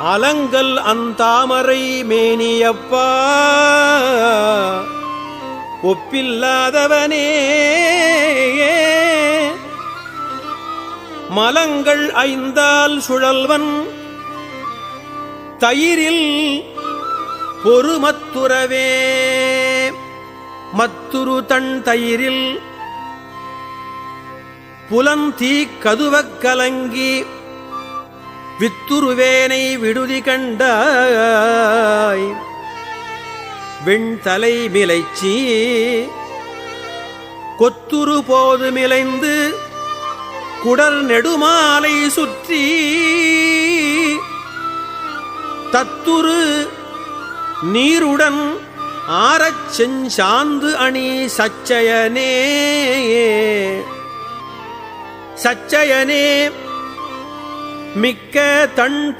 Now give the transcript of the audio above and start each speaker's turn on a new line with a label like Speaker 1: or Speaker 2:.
Speaker 1: அலங்கல் அந்தாமரை மேனியப்பா. ஒப்பில்லாதவனே. மலங்கள் ஐந்தால் சுழல்வன். தயிரில் பொறுமத்துறவே. மத்துரு தன் தயிரில் புலந்தீ கதுவக் கலங்கி வித்துருவேனை விடுதி கண்டாய் வெண்தலை மிலைச்சி கொத்துரு போது மிளைந்து குடல் நெடுமாலை சுற்றி. தத்துரு நீருடன் ஆரச் செஞ்சாந்து அணி சச்சயனே. சச்சயனே மிக்க தன்